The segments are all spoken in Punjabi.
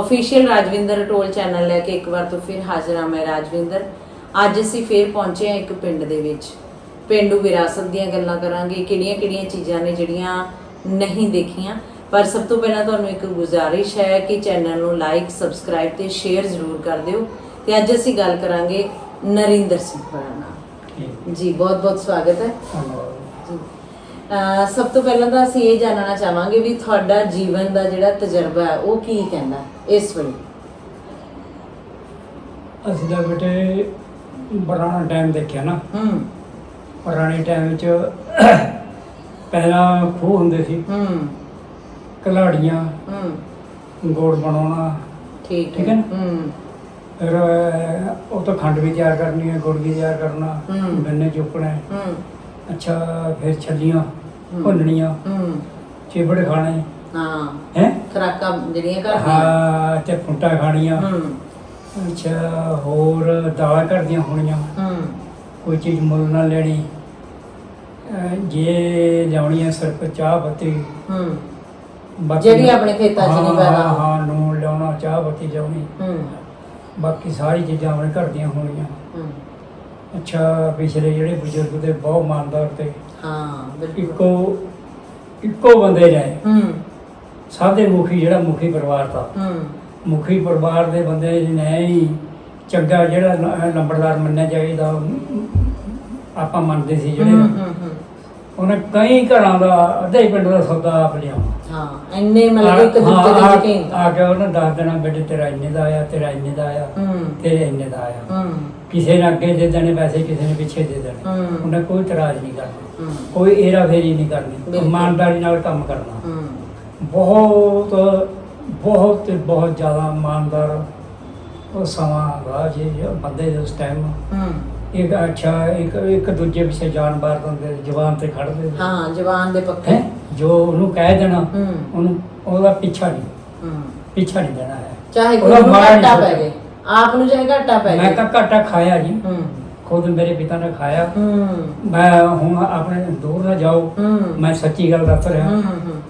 ਅਫੀਸ਼ੀਅਲ ਰਾਜਵਿੰਦਰ ਟੋਲ ਚੈਨਲ ਲੈ ਕੇ ਇੱਕ ਵਾਰ ਤੋਂ ਫਿਰ ਹਾਜ਼ਰ ਹਾਂ ਮੈਂ ਰਾਜਵਿੰਦਰ। ਅੱਜ ਅਸੀਂ ਫੇਰ ਪਹੁੰਚੇ ਹਾਂ ਇੱਕ ਪਿੰਡ ਦੇ ਵਿੱਚ। ਪਿੰਡੂ ਵਿਰਾਸਤ ਦੀਆਂ ਗੱਲਾਂ ਕਰਾਂਗੇ ਕਿਹੜੀਆਂ-ਕਿਹੜੀਆਂ ਚੀਜ਼ਾਂ ਨੇ ਜਿਹੜੀਆਂ ਨਹੀਂ ਦੇਖੀਆਂ। ਪਰ ਸਭ ਤੋਂ ਪਹਿਲਾਂ ਤੁਹਾਨੂੰ ਇੱਕ ਗੁਜ਼ਾਰਿਸ਼ ਹੈ ਕਿ ਚੈਨਲ ਨੂੰ ਲਾਈਕ ਸਬਸਕ੍ਰਾਈਬ ਤੇ ਸ਼ੇਅਰ ਜ਼ਰੂਰ ਕਰ ਦਿਓ। ਤੇ ਅੱਜ ਅਸੀਂ ਗੱਲ ਕਰਾਂਗੇ ਨਰਿੰਦਰ ਸਿੰਘ ਹੋਰਾਂ ਨਾਲ। ਜੀ ਬਹੁਤ-ਬਹੁਤ ਸਵਾਗਤ ਹੈ। ਅਹ ਸਭ ਤੋਂ ਪਹਿਲਾਂ ਤਾਂ ਅਸੀਂ ਇਹ ਜਾਣਨਾ ਚਾਹਾਂਗੇ ਵੀ ਤੁਹਾਡਾ ਜੀਵਨ ਦਾ ਜਿਹੜਾ ਤਜਰਬਾ ਹੈ ਉਹ ਕੀ ਕਹਿੰਦਾ ਇਸ ਵੇਲੇ? ਅਸੀਂ ਤਾਂ ਬੇਟੇ ਪੁਰਾਣਾ ਟਾਈਮ ਦੇਖਿਆ ਨਾ। ਹੂੰ। ਪੁਰਾਣੇ ਟਾਈਮ ਵਿੱਚ ਪਹਿਲਾਂ ਖੂਹ ਹੁੰਦੇ ਸੀ। ਹੂੰ। ਕਲਾੜੀਆਂ ਹੂੰ। ਗੋੜ ਬਣਾਉਣਾ। ਠੀਕ ਠੀਕ ਹੈ ਹੈ ਹੂੰ। ਫਿਰ ਅਹ, ਉਹ ਤੋਂ ਖੰਡ ਵੀ ਤਿਆਰ ਕਰਨੀ ਹੈ ਗੁੜ ਵੀ ਤਿਆਰ ਕਰਨਾ ਹੂੰ। ਗੰਨੇ ਚੁੱਕਣਾ। ਹੂੰ। ਅੱਛਾ ਫਿਰ ਛੱਲੀਆਂ ਹੂੰ। ਭੁੰਨਣੀਆਂ ਹੂੰ। ਚਿਬੜ ਖਾਣੇ। ਹਾਂ। ਹੈ? ਖਰਾਕਾਂ ਜਿਹੜੀਆਂ ਘਰ ਦੀਆਂ। ਹਾਂ ਤੇ ਫੁੱਟਾ ਖਾਣੀਆਂ। ਹੂੰ। ਅੱਛਾ ਹੋਰ ਦਾਲਾਂ ਘਰ ਦੀਆਂ ਹੋਣੀਆਂ। ਹੂੰ। ਕੋਈ ਚੀਜ਼ ਮੁੱਲ ਨਾ ਲੈਣੀ। ਅਹ ਜੇ ਲਿਆਉਣੀ ਹੈ ਸਿਰਫ ਚਾਹ ਬੱਤੀ ਹੂੰ। ਬਾਕੀ ਜਿਹੜੀ ਆਪਣੇ ਖੇਤਾਂ 'ਚ ਨਹੀਂ ਹਾਂ, ਪੈਦਾ। ਹਾਂ। ਹਾਂ ਨੂਣ ਲਿਆਉਣਾ ਚਾਹ ਬੱਤੀ ਲਿਆਉਣੀ। ਹੂੰ। ਬਾਕੀ ਸਾਰੀ ਚੀਜ਼ਾਂ ਆਪਣੇ ਘਰ ਦੀਆਂ ਹੋਣੀਆਂ। ਹੂੰ। ਅੱਛਾ ਪਿਛਲੇ ਜਿਹੜੇ ਬਜ਼ੁਰਗ ਦੇ ਬਹੁਤ ਇਮਾਨਦਾਰ ਤੇ। ਹਾਂ ਬਿਲਕੁਲ। ਇੱਕੋ ਇੱਕੋ ਬੰਦੇ ਨੇ। ਹੂੰ। ਸਭ ਦੇ ਮੁਖੀ ਜਿਹੜਾ ਮੁਖੀ ਪਰਿਵਾਰ ਦਾ। ਹੂੰ। ਮੁਖੀ ਪਰਿਵਾਰ ਦੇ ਬੰਦੇ ਨੇ ਹੀ ਚੰਗਾ ਜਿਹੜਾ ਲੰਬੜਦਾਰ ਮੰਨਿਆ ਚਾਹੀਦਾ ਆਪਾਂ ਮੰਨਦੇ ਸੀ ਜਿਹੜੇ ਹੂੰ ਹੂੰ। ਉਹਨੇ ਕਈ ਘਰਾਂ ਦਾ ਅੱਧੇ ਹੀ ਪਿੰਡ ਦਾ ਸੌਦਾ ਆਪ ਲਿਆਉਣਾ ਹਾਂ ਇੰਨੇ ਮਤਲਬ ਇੱਕ ਦੂਜੇ ਆ- ਦੇ ਆ- ਯਕੀਨ ਆ ਕੇ ਉਹਨੇ ਦੱਸ ਦੇਣਾ ਬੇਟੇ ਤੇਰਾ ਇੰਨੇ ਦਾ ਆਇਆ ਤੇਰਾ ਇੰਨੇ ਦਾ ਆਇਆ ਤੇਰੇ ਇੰਨੇ ਦਾ ਆਇਆ। ਕਿਸੇ ਨੇ ਅੱਗੇ ਦੇ ਦੇਣੇ ਪੈਸੇ ਕਿਸੇ ਨੇ ਪਿੱਛੇ ਦੇ ਦੇਣੇ। ਉਹਨੇ ਕੋਈ ਇਤਰਾਜ਼ ਨਹੀਂ ਕਰਨਾ। ਕੋਈ ਏਰਾ ਫੇਰੀ ਨਹੀਂ ਕਰਨੀ। ਇਮਾਨਦਾਰੀ ਨਾਲ ਕੰਮ ਕਰਨਾ। ਬਹੁਤ ਬਹੁਤ ਤੇ ਬਹੁਤ ਜ਼ਿਆਦਾ ਇਮਾਨਦਾਰ ਉਹ ਸਮਾਂ ਵਾ ਜੀ ਜੋ ਬੰਦੇ ਦੇ ਉਸ ਟਾਈਮ ਇੱਕ ਅੱਛਾ ਇੱਕ ਇੱਕ ਦੂਜੇ ਪਿੱਛੇ ਜਾਨ ਬਾਰ ਦਿੰਦੇ ਜ਼ਬਾਨ ਤੇ ਖੜਦੇ। ਹਾਂ ਜਵਾਨ ਦੇ ਪੱਕੇ ਹੈ? ਜੋ ਉਹਨੂੰ ਕਹਿ ਦੇਣਾ ਹੂੰ। ਉਹਨੂੰ ਉਹਦਾ ਪਿੱਛਾ ਨਹੀਂ। ਹੂੰ। ਪਿੱਛਾ ਨਹੀਂ ਦੇਣਾ ਹੈ। ਚਾਹੇ ਉਹਦਾ ਕੋਈ ਨੂੰ ਘਾਟਾ ਪੈ ਸੋਚਣਾ। ਜੇ ਆਪ ਨੂੰ ਚਾਹੇ ਘਾਟਾ ਪੈ ਮੈਂ ਤਾਂ ਘਾਟਾ ਖਾਇਆ ਜੀ। ਹੂੰ। ਖੁਦ ਮੇਰੇ ਪਿਤਾ ਨੇ ਖਾਇਆ। ਹੂੰ। ਮੈਂ ਹੁਣ ਆਪਣੇ ਦੂਰ ਨਾ ਜਾਓ। ਹੂੰ। ਮੈਂ ਸੱਚੀ ਗੱਲ ਦੱਸ ਰਿਹਾ। ਹੂੰ ਹੂੰ।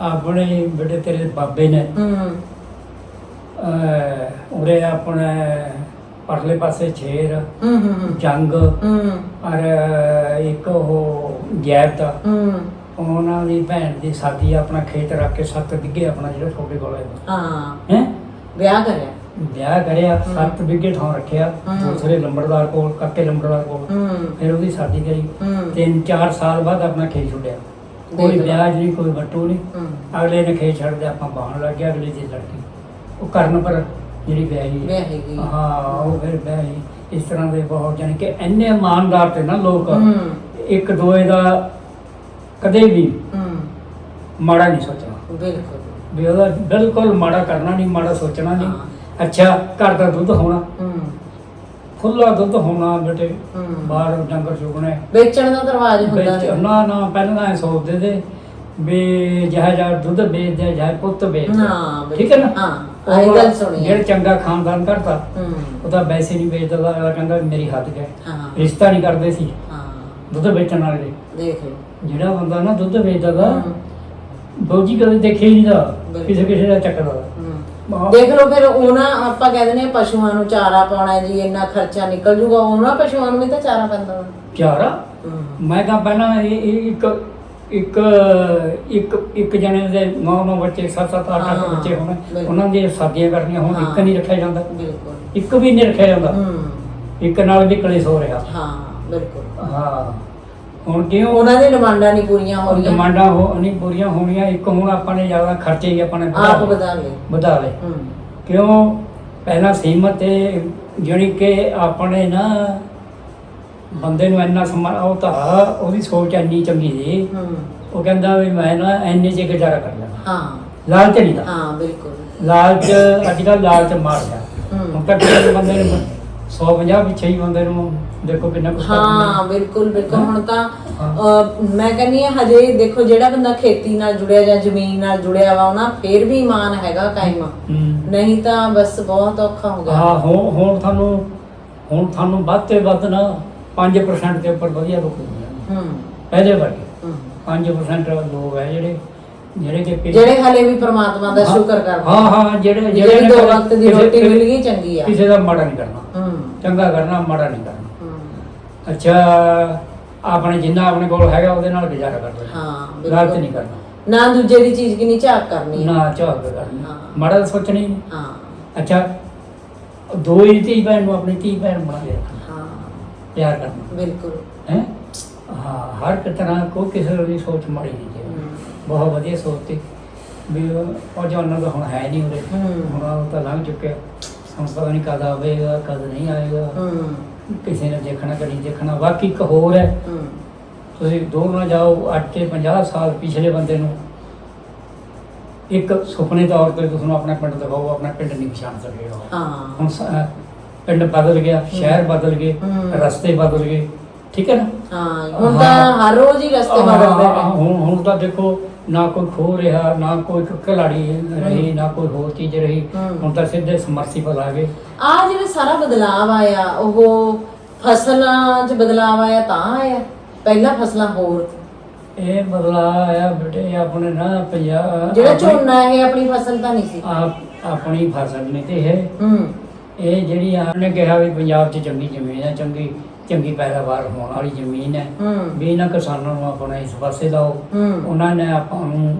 ਆਪਣੇ ਬੇਟੇ ਤੇਰੇ ਬਾਬੇ ਨੇ। ਹੂੰ। ਅਹ, ਉਰੇ ਆਪਣੇ ਪਰਲੇ ਪਾਸੇ ਛੇਰ ਹੂੰ ਹੂੰ ਜੰਗ ਹੂੰ। ਔਰ ਇੱਕ ਉਹ ਗੈਬ ਦਾ। ਹੂੰ। ਉਹਨਾਂ ਦੀ ਭੈਣ ਦੀ ਸਾਦੀ ਆਪਣਾ ਖੇਤ ਰੱਖ ਕੇ ਸੱਤ ਵਿਗੇ ਆਪਣਾ ਜਿਹੜਾ ਤੁਹਾਡੇ ਕੋਲ ਹੈ ਹਾਂ। ਹੈ? ਵਿਆਹ ਕਰਿਆ। ਵਿਆਹ। ਸੱਤ ਵਿਗੇ ਥਾਂ ਰੱਖਿਆ। ਦੂਸਰੇ ਲੰਬੜਦਾਰ ਕੋਲ ਕੱਕੇ ਲੰਬੜਦਾਰ ਕੋਲ। ਫਿਰ ਉਹਦੀ ਸ਼ਾਦੀ ਕਰੀ। ਤਿੰਨ ਚਾਰ ਸਾਲ ਬਾਅਦ ਆਪਣਾ ਖੇਤ ਛੁੱਟਿਆ। ਕੋਈ। ਵਿਆਜ ਨਹੀਂ ਕੋਈ ਵੱਟੂ ਨਹੀਂ। ਅਗਲੇ ਨੇ ਖੇਤ ਛੱਡ ਦਿਆ ਆਪਾਂ ਬਾਹਣ ਲੱਗ ਗਿਆ ਅਗਲੇ ਦੀ ਲੜਕੀ। ਉਹ ਕਰਨ ਪਰ ਜਿਹੜੀ ਵਿਆਹੀ ਵਿਆਹ ਹੈਗੀ ਹਾਂ ਉਹ ਫਿਰ ਵਿਆਹੀ। ਇਸ ਤਰ੍ਹਾਂ ਦੇ ਬਹੁਤ ਜਾਣੀ ਕਿ ਇੰਨੇ ਇਮਾਨਦਾਰ ਤੇ ਨਾ ਲੋਕ ਹੂੰ। ਇੱਕ ਦੋਏ ਦਾ ਕਦੇ ਵੀ ਹੂੰ। ਮਾੜਾ ਨਹੀਂ ਸੋਚਣਾ। ਬਿਲਕੁਲ। ਵੀ ਉਹਦਾ ਬਿਲਕੁਲ ਮਾੜਾ ਕਰਨਾ ਨਹੀਂ ਮਾੜਾ ਸੋਚਣਾ ਨਹੀਂ। ਅੱਛਾ ਘਰ ਦਾ ਦੁੱਧ ਹੋਣਾ। ਹੂੰ। ਖੁੱਲਾ ਦੁੱਧ ਹੋਣਾ ਬੇਟੇ। ਹੂੰ। ਬਾਹਰ ਡੰਗਰ ਚੁਗਣੇ। ਵੇਚਣ ਦਾ ਦਰਵਾਜ਼ ਹੁੰਦਾ ਵਿੱਚ ਨਾ ਨਾ ਪਹਿਲਾਂ ਐ ਸੋਚਦੇ ਤੇ ਵੀ ਜਹਾ ਦੁੱਧ ਵੇਚਦੇ ਜਹਾ ਪੁੱਤ ਵੇਚਦੇ। ਹਾਂ। ਠੀਕ ਹੈ ਨਾ? ਹਾਂ। ਆਹੀ ਗੱਲ ਸੁਣੀ ਜਿਹੜਾ ਹੈ ਚੰਗਾ ਖਾਨਦਾਨ ਕਰਦਾ ਹੂੰ। ਉਹ ਤਾਂ ਵੈਸੇ ਨਹੀਂ ਵੇਚਦਾ ਅਗਲਾ ਕਹਿੰਦਾ ਮੇਰੀ ਹੱਦ ਹੈ। ਹਾਂ। ਰਿਸ਼ਤਾ ਨਹੀਂ ਕਰਦੇ ਸੀ। ਹਾਂ। ਦੁੱਧ ਵੇਚਣ ਵਾਲੇ। ਦੇਖ ਲਓ। ਜਿਹੜਾ ਬੰਦਾ ਨਾ ਦੁੱਧ ਵੇਚਦਾ ਦਾ ਬੋਜੀ ਕਦੇ ਦੇਖਿਆ ਹੀ ਨਹੀਂ ਦਾ। ਕਿਸੇ ਕਿਸੇ ਦਾ ਚੱਕਦਾ ਹੂੰ। ਦੇਖ ਲਓ ਫਿਰ ਉਹਨਾਂ ਆਪਾਂ ਕਹਿੰਦੇ ਨੇ ਪਸ਼ੂਆਂ ਨੂੰ ਚਾਰਾ ਪਾਉਣਾ ਹੈ ਜੀ ਇੰਨਾ ਖਰਚਾ ਨਿਕਲ ਜੂਗਾ ਉਹਨਾਂ ਪਸ਼ੂਆਂ ਨੂੰ ਵੀ ਤਾਂ ਚਾਰਾ ਪੈਂਦਾ ਵਾ। ਚਾਰਾ? ਹੂੰ। ਮੈਂ ਤਾਂ ਪਹਿਲਾਂ ਇਹ- ਇਹ ਇੱਕ ਇੱਕ ਇੱਕ ਇੱਕ ਜਣੇ ਦੇ ਨੌ ਨੌ ਬੱਚੇ ਸੱਤ ਸੱਤ ਅੱਠ ਅੱਠ ਹਾਂ, ਬੱਚੇ ਹੋਣੇ ਬਿਲਕੁਲ। ਉਹਨਾਂ ਦੀਆਂ ਸਾਦੀਆਂ ਕਰਨੀਆਂ ਹੁਣ ਇੱਕ ਹਾਂ। ਨਹੀਂ ਰੱਖਿਆ ਜਾਂਦਾ। ਬਿਲਕੁਲ। ਇੱਕ ਵੀ ਨਹੀਂ ਰੱਖਿਆ ਜਾਂਦਾ। ਹੂੰ। ਇੱਕ ਨਾਲ ਵੀ ਕਲੇਸ਼ ਹੋ ਰਿਹਾ। ਹਾਂ ਬਿਲਕੁਲ। ਹਾਂ। ਹੁਣ ਕਿਉਂ? ਉਹਨਾਂ ਦੀ ਡਿਮਾਂਡਾਂ ਨਹੀਂ ਪੂਰੀਆਂ ਹੋ ਰਹੀਆਂ। ਡਿਮਾਂਡਾਂ ਹੋ ਨਹੀਂ ਪੂਰੀਆਂ ਹੋਣੀਆਂ ਇੱਕ ਹੁਣ ਆਪਾਂ ਨੇ ਜ਼ਿਆਦਾ ਖਰਚੇ ਹੀ ਆਪਾਂ ਨੇ ਆਪ ਲਏ। ਵਧਾ ਲਏ। ਵਧਾ ਲਏ। ਹੂੰ। ਕਿਉਂ? ਪਹਿਲਾਂ ਸੀਮਤ ਤੇ ਜਿਹੜੀ ਕਿ ਆਪਣੇ ਨਾ ਬੰਦੇ ਨੂੰ ਇੰਨਾ ਸਮਾਂ ਉਹ ਤਾਂ ਉਹਦੀ ਸੋਚ ਇੰਨੀ ਚੰਗੀ ਸੀ। ਉਹ ਕਹਿੰਦਾ ਵੀ ਮੈਂ ਨਾ ਇੰਨੇ ਚ ਗੁਜ਼ਾਰਾ ਕਰ ਲੈਣਾ ਹਾਂ। ਲਾਲਚ ਨਹੀਂ ਦਾ। ਹਾਂ ਬਿਲਕੁਲ। ਲਾਲਚ ਅੱਜ ਕੱਲ੍ਹ ਲਾਲਚ ਮਾਰ ਗਿਆ। ਹੁਣ ਬੰਦੇ ਨੂੰ 150 ਪਿੱਛੇ ਹੀ ਬੰਦੇ ਨੂੰ ਦੇਖੋ ਕਿੰਨਾ ਕੁਛ ਹਾਂ ਬਿਲਕੁਲ ਬਿਲਕੁਲ। ਹੁਣ ਤਾਂ ਮੈਂ ਕਹਿੰਦੀ ਹਾਂ ਹਜੇ ਦੇਖੋ ਜਿਹੜਾ ਬੰਦਾ ਖੇਤੀ ਨਾਲ ਜੁੜਿਆ ਜਾਂ ਜ਼ਮੀਨ ਨਾਲ ਜੁੜਿਆ ਵਾ ਉਹਨਾਂ ਫੇਰ ਵੀ ਇਮਾਨ ਹੈਗਾ ਕਾਇਮ। ਨਹੀਂ ਤਾਂ ਬਸ ਬਹੁਤ ਔਖਾ ਹੋ ਗਿਆ। ਹਾਂ ਹੁਣ ਹੁਣ ਤੁਹਾਨੂੰ ਹੁਣ ਤੁਹਾਨੂੰ ਵੱਧ ਤੇ ਵੱਧ ਨਾ 5% ਦੇ ਉੱਪਰ ਵਧੀਆ ਲੋਕ ਮਿਲਣਗੇ ਹੂੰ। ਪਹਿਲੇ ਵਰਗੇ। ਹੂੰ। 5% ਲੋਕ ਹੈ ਜਿਹੜੇ ਜਿਹੜੇ ਕਿ ਜਿਹੜੇ ਹਲੇ ਵੀ ਪ੍ਰਮਾਤਮਾ ਦਾ ਸ਼ੁਕਰ ਕਰਦੇ ਹਾਂ ਹਾਂ ਜਿਹੜੇ ਜਿਹੜੀ ਦੋ ਵਕਤ ਦੀ ਰੋਟੀ ਮਿਲ ਗਈ ਚੰਗੀ ਆ। ਕਿਸੇ ਦਾ ਮਾੜਾ ਨਹੀਂ ਕਰਨਾ। ਹੂੰ। ਚੰਗਾ ਕਰਨਾ ਮਾੜਾ ਨਹੀਂ ਕਰਨਾ। ਅੱਛਾ ਆਪਣੇ ਜਿੰਨਾ ਆਪਣੇ ਕੋਲ ਹੈਗਾ ਉਹਦੇ ਨਾਲ ਗੁਜ਼ਾਰਾ ਕਰ ਲੈਣਾ ਹਾਂ ਗਲਤ ਨਹੀਂ ਕਰਨਾ। ਨਾ ਦੂਜੇ ਦੀ ਚੀਜ਼ ਕਿੰਨੀ ਝਾਕ ਕਰਨੀ। ਨਾ ਝਾਕ ਕਰਨੀ। ਮਾੜਾ ਸੋਚਣਾ ਹੀ। ਅੱਛਾ ਦੋ ਹੀ ਧੀ ਭੈਣ ਨੂੰ ਆਪਣੀ ਧੀ ਭੈਣ ਬਣਾ ਕੇ ਪਿਆਰ ਕਰਨਾ। ਬਿਲਕੁਲ। ਹੈ? ਹਾਂ ਹਰ ਤਰ੍ਹਾਂ ਕੋਈ ਕਿਸੇ ਦੀ ਸੋਚ ਮਾੜੀ ਨਹੀਂ ਹੂੰ। ਬਹੁਤ ਵਧੀਆ ਸੋਚ ਤੇ ਵੀ ਉਹ ਜਵਾਨਾਂ ਦਾ ਹੁਣ ਹੈ ਨਹੀਂ ਉਰੇ। ਹੁਣ ਉਹ ਤਾਂ ਲੰਘ ਚੁੱਕਿਆ। ਹੁਣ ਪਤਾ ਨਹੀਂ ਕਦ ਆਵੇਗਾ ਕਦ ਨਹੀਂ ਆਏਗਾ ਹੂੰ। ਕਿਸੇ ਨੇ ਦੇਖਣਾ ਕਿ ਨਹੀਂ ਦੇਖਣਾ। ਬਾਕੀ ਇੱਕ ਹੋਰ ਹੈ। ਹੂੰ। ਤੁਸੀਂ ਦੂਰ ਨਾ ਜਾਓ ਅੱਜ ਤੇ 50 ਸਾਲ ਪਿਛਲੇ ਬੰਦੇ ਨੂੰ। ਇੱਕ ਸੁਪਨੇ ਤੌਰ ਤੇ ਤੁਸੀਂ ਆਪਣਾ ਪਿੰਡ ਦਿਖਾਓ ਆਪਣਾ ਪਿੰਡ ਨਹੀਂ ਪਛਾਣ ਸਕੇਗਾ ਹਾਂ। ਹੁਣ ਸ- ਪਿੰਡ ਬਦਲ ਗਿਆ ਸ਼ਹਿਰ ਬਦਲ ਗਏ। ਰਸਤੇ ਬਦਲ ਗਏ ਠੀਕ ਹੈ ਨਾ? ਹਾਂ ਹੁਣ ਤਾਂ ਹਰ ਰੋਜ਼ ਹੀ ਰਸਤੇ ਬਦਲਦੇ ਨੇ। ਹੁਣ ਹੁਣ ਤਾਂ ਦੇਖੋ ਨਾ ਕੋਈ ਖੋ ਰਿਹਾ ਨਾ ਕੋਈ ਖਿਲਾੜੀ ਰਹੀ ਨਾ ਕੋਈ ਹੋਰ ਚੀਜ਼ ਰਹੀ। ਹੁਣ ਤਾਂ ਸਿੱਧੇ ਸਮਰਸੀਬਲ ਆ ਗਏ। ਆ ਜਿਹੜਾ ਸਾਰਾ ਬਦਲਾਵ ਆਇਆ ਉਹ ਫਸਲਾਂ 'ਚ ਬਦਲਾਵ ਆਇਆ ਤਾਂ ਆਇਆ? ਪਹਿਲਾਂ ਫਸਲਾਂ ਹੋਰ ਇਹ ਬਦਲਾ ਆਇਆ ਬੇਟੇ ਆਪਣੇ ਨਾ ਪੰਜਾਬ ਜਿਹੜਾ ਝੋਨਾ ਇਹ ਆਪਣੀ ਫਸਲ ਤਾਂ ਨਹੀਂ ਸੀ। ਆਪ ਆਪਣੀ ਫਸਲ ਨਹੀਂ ਤੇ ਹੈ ਹੂੰ ਇਹ ਜਿਹੜੀ ਆਪਨੇ ਕਿਹਾ ਵੀ ਪੰਜਾਬ 'ਚ ਚੰਗੀ ਜ਼ਮੀਨ ਹੈ ਚੰਗੀ ਚੰਗੀ ਪੈਦਾਵਾਰ ਹੋਣ ਵਾਲੀ ਜ਼ਮੀਨ ਹੈ। ਹੂੰ। ਵੀ ਇਹਨਾਂ ਕਿਸਾਨਾਂ ਨੂੰ ਆਪਣਾ ਇਸ ਪਾਸੇ ਹੂੰ। ਉਹਨਾਂ ਨੇ ਆਪਾਂ ਨੂੰ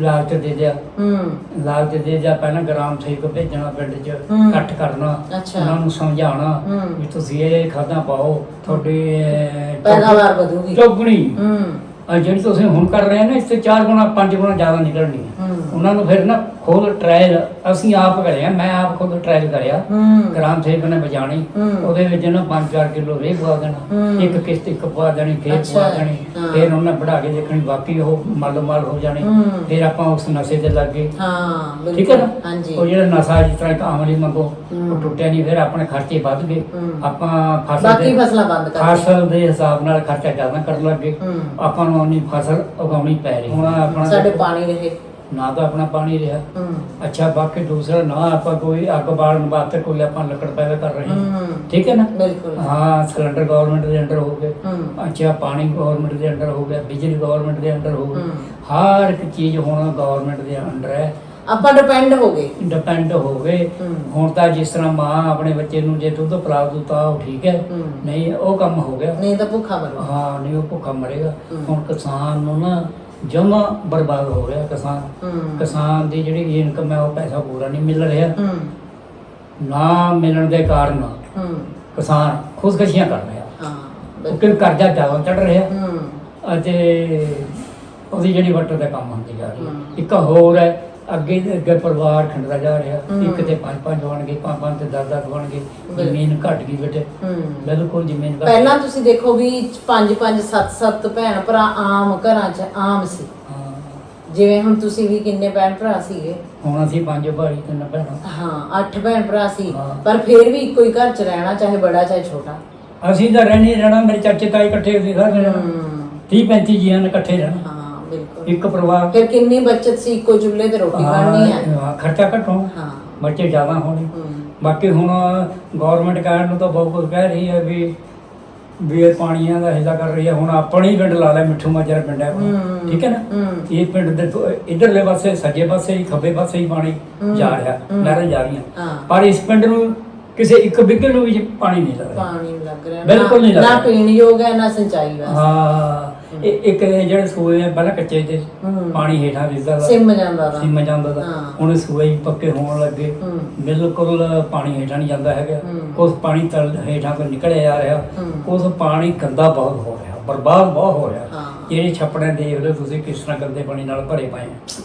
ਲਾਲਚ ਦੇ ਦਿਆ। ਹੂੰ। ਲਾਲਚ ਦੇ ਦਿਆ ਪਹਿਲਾਂ ਗ੍ਰਾਮ ਸੇਵਕ ਭੇਜਣਾ ਪਿੰਡ 'ਚ ਹੂੰ। ਇਕੱਠ ਕਰਨਾ ਅੱਛਾ। ਉਹਨਾਂ ਨੂੰ ਸਮਝਾਉਣਾ ਹੂੰ। ਵੀ ਤੁਸੀਂ ਇਹ ਖਾਦਾਂ ਪਾਓ ਤੁਹਾਡੀ ਅਹ, ਪੈਦਾਵਾਰ ਵਧੂਗੀ। ਚੌਗਣੀ। ਹੂੰ। ਆ ਜਿਹੜੀ ਤੁਸੀਂ ਹੁਣ ਕਰ ਰਹੇ ਹੋ ਨਾ ਇਸ ਤੇ ਚਾਰ ਗੁਣਾ ਪੰਜ ਗੁਣਾ ਜ਼ਿਆਦਾ ਨਿਕਲਣੀ ਹੈ। ਹੂੰ। ਉਹਨਾਂ ਨੂੰ ਫਿਰ ਨਾ ਖੁਦ ਟ੍ਰਾਇਲ ਅਸੀਂ ਆਪ ਕਰਿਆ ਮੈਂ ਆਪ ਖੁਦ ਟ੍ਰਾਇਲ ਕਰਿਆ। ਹੂੰ। ਗ੍ਰਾਮ ਸੇਵਕ ਨੇ ਬਜਾਣੀ। ਉਹਦੇ ਵਿੱਚ ਨਾ 5-4 ਕਿਲੋ ਰੇਹ ਪਵਾ ਦੇਣਾ। ਇੱਕ ਕਿਸ਼ਤ ਇੱਕ ਪਵਾ ਦੇਣੀ ਫੇਰ ਅੱਛਾ, ਪਵਾ ਦੇਣੀ। ਹਾਂ। ਫੇਰ ਉਹਨਾਂ ਬੜਾ ਕੇ ਦੇਖਣੀ ਬਾਕੀ ਉਹ ਮੱਲ ਮੱਲ ਹੋ ਜਾਣੀ। ਫੇਰ ਆਪਾਂ ਉਸ ਨਸ਼ੇ ਤੇ ਲੱਗ ਗਏ। ਹਾਂ ਬਿਲਕੁਲ। ਠੀਕ ਹੈ ਨਾ? ਹਾਂਜੀ। ਉਹ ਜਿਹੜਾ ਨਸ਼ਾ ਜਿਸ ਤਰ੍ਹਾਂ ਇੱਕ ਆਮਲੀ ਮੰਗੋ। ਉਹ ਟੁੱਟਿਆ ਨਹੀਂ ਫਿਰ ਆਪਣੇ ਖਰਚੇ ਵੱਧ ਗਏ। ਆਪਾਂ ਫਸਲ ਬਾਕੀ ਦੇ ਫਸਲਾਂ ਬੰਦ ਕਰ ਫਸਲ ਦੇ ਹਿਸਾਬ ਨਾਲ ਖਰਚਾ ਜ਼ਿਆਦਾ ਕਰਨ ਲੱਗੇ ਹੂੰ। ਆਪਾਂ ਨੂੰ ਉਨੀ ਫਸਲ ਉਗਾਉਣੀ ਪੈ ਰਹੀ। ਹੁਣ ਆਪਣਾ ਸਾਡੇ ਪਾਣੀ ਰਹੇ ਨਾ ਤਾਂ ਆਪਣਾ ਪਾਣੀ ਰਿਹਾ। ਅੱਛਾ ਬਾਕੀ ਦੂਸਰਾ ਨਾ ਆਪਾਂ ਕੋਈ ਅੱਗ ਬਾਲਣ ਵਾਸਤੇ ਕੋਈ ਆਪਾਂ ਲੱਕੜ ਪੈਦਾ ਕਰ ਰਹੇ ਹਾਂ। ਠੀਕ ਹੈ ਨਾ? ਬਿਲਕੁਲ। ਹਾਂ ਸਿਲੰਡਰ ਗਵਰਨਮੈਂਟ ਦੇ ਅੰਡਰ ਹੋ ਗਏ। ਅੱਛਾ ਪਾਣੀ ਗਵਰਨਮੈਂਟ ਦੇ ਅੰਡਰ ਹੋ ਗਿਆ ਬਿਜਲੀ ਗਵਰਨਮੈਂਟ ਦੇ ਅੰਡਰ ਹੋ ਗਈ। ਹਰ ਇੱਕ ਚੀਜ਼ ਹੁਣ ਗਵਰਨਮੈਂਟ ਦੇ ਅੰਡਰ ਹੈ। ਆਪਾਂ ਡਿਪੈਂਡ ਹੋ ਗਏ। ਡਿਪੈਂਡ ਹੋ ਗਏ। ਹੁਣ ਤਾਂ ਜਿਸ ਤਰ੍ਹਾਂ ਮਾਂ ਆਪਣੇ ਬੱਚੇ ਨੂੰ ਜੇ ਦੁੱਧ ਪਿਲਾ ਦੂ ਤਾਂ ਉਹ ਠੀਕ ਹੈ। ਨਹੀਂ ਉਹ ਕੰਮ ਹੋ ਗਿਆ। ਨਹੀਂ ਤਾਂ ਭੁੱਖਾ ਮਰੋ ਹਾਂ ਨਹੀਂ ਉਹ ਭੁੱਖਾ ਮਰੇਗਾ। ਹੁਣ ਕਿਸਾਨ ਨੂੰ ਨਾ ਜਮਾ ਬਰਬਾਦ ਹੋ ਰਿਹਾ ਕਿਸਾਨ। ਕਿਸਾਨ ਦੀ ਜਿਹੜੀ ਇਨਕਮ ਹੈ ਉਹ ਪੈਸਾ ਪੂਰਾ ਨਹੀਂ ਮਿਲ ਰਿਹਾ। ਨਾ ਮਿਲਣ ਦੇ ਕਾਰਨ ਕਿਸਾਨ ਖੁਦਕਸ਼ੀਆਂ ਕਰ ਰਿਹਾ। ਹਾਂ ਕਿਉਂਕਿ ਕਰਜ਼ਾ ਜ਼ਿਆਦਾ ਚੜ ਰਿਹਾ। ਹੂੰ। ਅਤੇ ਉਹਦੀ ਜਿਹੜੀ ਵੱਟ ਦਾ ਕੰਮ ਹੁੰਦੀ ਜਾ ਰਹੀ। ਇੱਕ ਹੋਰ ਹੈ ਅੱਗੇ ਦੇ ਅੱਗੇ ਪਰਿਵਾਰ ਖੰਡਦਾ ਜਾ ਰਿਹਾ। ਇੱਕ ਤੇ ਪੰਜ ਪੰਜ ਬਣ ਗਏ ਪੰਜ ਪੰਜ ਤੇ ਦਸ ਦਸ ਬਣ ਗਏ। ਬਿਲ- ਜ਼ਮੀਨ ਘਟ ਗਈ ਬੇਟੇ। ਬਿਲਕੁਲ ਜ਼ਮੀਨ ਘਟ ਪਹਿਲਾਂ ਤੁਸੀਂ ਦੇਖੋ ਵੀ ਪੰਜ ਪੰਜ ਸੱਤ ਸੱਤ ਭੈਣ ਭਰਾ ਆਮ ਘਰਾਂ 'ਚ ਆਮ ਸੀ। ਜਿਵੇਂ ਹੁਣ ਤੁਸੀਂ ਵੀ ਕਿੰਨੇ ਭੈਣ ਭਰਾ ਸੀਗੇ? ਹੁਣ ਅਸੀਂ ਪੰਜ ਭਾਈ ਤਿੰਨ ਭੈਣਾਂ। ਹਾਂ ਅੱਠ ਭੈਣ ਭਰਾ ਸੀ। ਪਰ ਫਿਰ ਵੀ ਇੱਕੋ ਹੀ ਘਰ 'ਚ ਰਹਿਣਾ ਚਾਹੇ ਬੜਾ ਚਾਹੇ ਛੋਟਾ। ਅਸੀਂ ਤਾਂ ਰਹਿਣੀ ਰਹਿਣਾ ਮੇਰੇ ਚਾਚੇ ਤਾਏ ਇਕੱਠੇ ਸੀ ਸਾਰੇ ਰਹਿਣਾ। ਹੂੰ। 30 35 ਜੀਆਂ ਨੇ ਇਕੱਠੇ ਰਹਿਣਾ। ਬਿਲਕੁਲ। ਇੱਕ ਪਰਿਵਾਰ। ਫਿਰ ਕਿੰਨੀ ਬੱਚਤ ਸੀ ਇੱਕੋ ਚੁੱਲ੍ਹੇ ਤੇ ਰੋਟੀ ਬਣਨੀ ਹੈ ਹਾਂ, ਖਰਚਾ ਘੱਟ। ਹੋਣਾ ਹਾਂ। ਬੱਚੇ ਜ਼ਿਆਦਾ ਹੋਣੇ। ਬਾਕੀ ਹੁਣ ਗਵਰਨਮੈਂਟ ਕਹਿਣ ਨੂੰ ਤਾਂ ਬਹੁਤ ਕੁਝ ਕਹਿ ਰਹੀ ਹੈ ਵੀ ਵੀ ਇਹ ਪਾਣੀਆਂ ਦਾ ਹਿੱਸਾ ਕਰ ਰਹੀ ਹੈ। ਹੁਣ ਆਪਣੀ ਪਿੰਡ ਲਾ ਲੈ ਮਿੱਠੂ ਮਾਜਰਾ ਪਿੰਡ ਹੈ। ਠੀਕ ਹੈ ਨਾ? ਇਹ ਪਿੰਡ ਦੇ ਇਧਰਲੇ ਪਾਸੇ ਸੱਜੇ ਪਾਸੇ ਹੀ ਖੱਬੇ ਪਾਸੇ ਹੀ ਪਾਣੀ। ਜਾ ਰਿਹਾ ਹੂੰ। ਨਹਿਰਾਂ ਜਾ ਰਹੀਆਂ। ਹਾਂ। ਪਰ ਇਸ ਪਿੰਡ ਨੂੰ ਕਿਸੇ ਇੱਕ ਬਿੱਗੇ ਨੂੰ ਵੀ ਪਾਣੀ ਨਹੀਂ ਲੱਗ ਰਿਹਾ। ਪਾਣੀ ਲੱਗ ਰਿਹਾ। ਬਿਲਕੁਲ ਨਹੀਂ ਲੱਗ ਨਾ ਰਿਹਾ। ਪੀਣ ਯੋਗ ਹੈ ਨਾ ਸਿੰਚਾਈ ਵਾਸਤੇ ਹਾਂ। ਇਹ ਇੱਕ ਇਹ ਜਿਹੜੇ ਸੂਏ ਆ ਪਹਿਲਾਂ ਕੱਚੇ ਤੇ ਹੂੰ। ਪਾਣੀ ਹੇਠਾਂ ਦਿਸਦਾ ਸਿਮ ਜਾਂਦਾ ਦਾ ਸਿਮ ਜਾਂਦਾ ਦਾ ਹਾਂ। ਹੁਣ ਸੂਏ ਹੀ ਪੱਕੇ ਹੋਣ ਲੱਗੇ। ਹੂੰ। ਬਿਲਕੁਲ ਪਾਣੀ ਹੇਠਾਂ ਨਹੀਂ ਜਾਂਦਾ ਹੈਗਾ। ਹੂੰ। ਕੁਝ ਪਾਣੀ ਤਲ ਹੇਠਾਂ ਤੋਂ ਨਿਕਲਿਆ ਜਾ ਰਿਹਾ। ਹੂੰ। ਕੁਝ ਪਾਣੀ ਗੰਦਾ ਬਹੁਤ ਹੋ ਰਿਹਾ ਬਰਬਾਦ ਬਹੁਤ ਹੋ ਰਿਹਾ। ਹਾਂ। ਜਿਹੜੇ ਛੱਪੜੇ ਦੇਖ ਲਓ ਤੁਸੀਂ ਕਿਸ ਤਰ੍ਹਾਂ ਗੰਦੇ ਪਾਣੀ ਨਾਲ ਭਰੇ ਪਏ ਆ।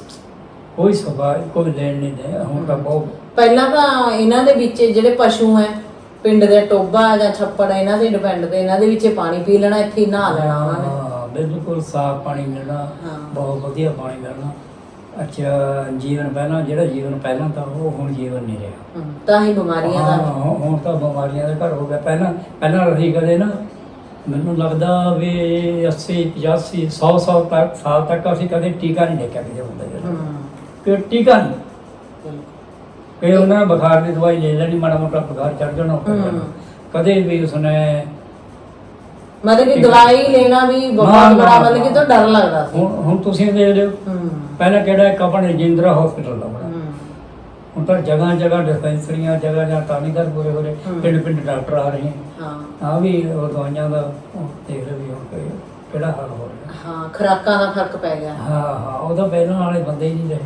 ਕੋਈ ਸਭਾ ਕੋਈ ਲੈਣ ਨਹੀਂ ਦੇ ਹੁਣ ਤਾਂ ਬਹੁਤ ਪਹਿਲਾਂ ਤਾਂ ਇਹਨਾਂ ਦੇ ਵਿੱਚ ਜਿਹੜੇ ਪਸ਼ੂ ਹੈ ਪਿੰਡ ਦੇ ਟੋਬਾ ਜਾਂ ਛੱਪੜ ਇਹਨਾਂ ਤੇ ਡਿਪੈਂਡ ਤੇ ਇਹਨਾਂ ਦੇ ਵਿੱਚ ਪਾਣੀ ਪੀ ਲੈਣਾ ਇੱਥੇ ਹੀ ਨਹਾ ਲੈਣਾ ਉਹਨਾਂ ਨੇ। ਬਿਲਕੁਲ ਸਾਫ਼ ਪਾਣੀ ਮਿਲਣਾ ਹਾਂ। ਬਹੁਤ ਵਧੀਆ ਪਾਣੀ ਮਿਲਣਾ। ਅੱਛਾ ਜੀਵਨ ਪਹਿਲਾਂ ਜਿਹੜਾ ਜੀਵਨ ਪਹਿਲਾਂ ਤਾਂ ਉਹ ਹੁਣ ਜੀਵਨ ਨਹੀਂ ਰਿਹਾ। ਤਾਂ ਹੀ ਬਿਮਾਰੀਆਂ ਹਾਂ, ਦਾ ਹੁਣ ਹੁਣ ਤਾਂ ਬਿਮਾਰੀਆਂ ਦਾ ਘਰ ਹੋ ਗਿਆ। ਪਹਿਲਾਂ ਪਹਿਲਾਂ ਅਸੀਂ ਕਦੇ ਨਾ ਮੈਨੂੰ ਲੱਗਦਾ ਵੀ 80 85 100 ਸਾਲ ਤੱਕ ਸਾਲ ਤੱਕ ਅਸੀਂ ਕਦੇ ਟੀਕਾ ਨਹੀਂ ਦੇਖਿਆ ਕਿਸੇ ਬੰਦੇ ਦਾ ਕਿ ਟੀਕਾ ਨਹੀਂ। ਬਿਲਕੁਲ। ਕਿ ਉਹਨਾਂ ਨੇ ਬੁਖਾਰ ਦੀ ਦਵਾਈ ਲੈ ਲੈਣੀ ਮਾੜਾ ਮੋਟਾ ਬੁਖਾਰ ਚੜ ਜਾਣਾ। ਕਦੇ ਵੀ ਉਸਨੇ ਮਤਲਬ ਕਿ ਦਵਾਈ ਲੈਣਾ ਵੀ ਨਾ, ਬਹੁਤ ਨਾ, ਬੜਾ ਮਤਲਬ ਕਿ ਨਾ। ਤਾਂ ਡਰ ਲੱਗਦਾ ਸੀ। ਹੁਣ ਹੁਣ ਤੁਸੀਂ ਦੇਖ ਲਿਓ ਹੂੰ। ਪਹਿਲਾਂ ਕਿਹੜਾ ਇੱਕ ਆਪਣਾ ਰਜਿੰਦਰਾ ਹਸਪੀਟਲ ਦਾ ਬਣਾ। ਹੂੰ। ਹੁਣ ਤਾਂ ਜਗ੍ਹਾ ਜਗ੍ਹਾ ਡਿਸਪੈਂਸਰੀਆਂ ਜਗ੍ਹਾ ਜਗ੍ਹਾ ਤਾਨੀਗਰ ਪੂਰੇ ਹੋ ਰਹੇ। ਹੂੰ। ਪਿੰਡ ਪਿੰਡ ਡਾਕਟਰ ਆ ਰਹੇ। ਹੈ। ਹਾਂ ਆ ਵੀ ਉਹ ਦਵਾਈਆਂ ਦਾ ਉਹ ਦੇਖ ਰਹੇ ਵੀ ਹੁਣ ਕਿ- ਕਿਹੜਾ ਹਾਲ ਹੋ ਰਿਹਾ। ਹਾਂ ਖੁਰਾਕਾਂ ਦਾ ਫ਼ਰਕ ਪੈ ਗਿਆ। ਹਾਂ ਹਾਂ ਉਹ ਤਾਂ ਪਹਿਲਾਂ ਵਾਲੇ ਬੰਦੇ ਹੀ ਨਹੀਂ ਰਹੇ।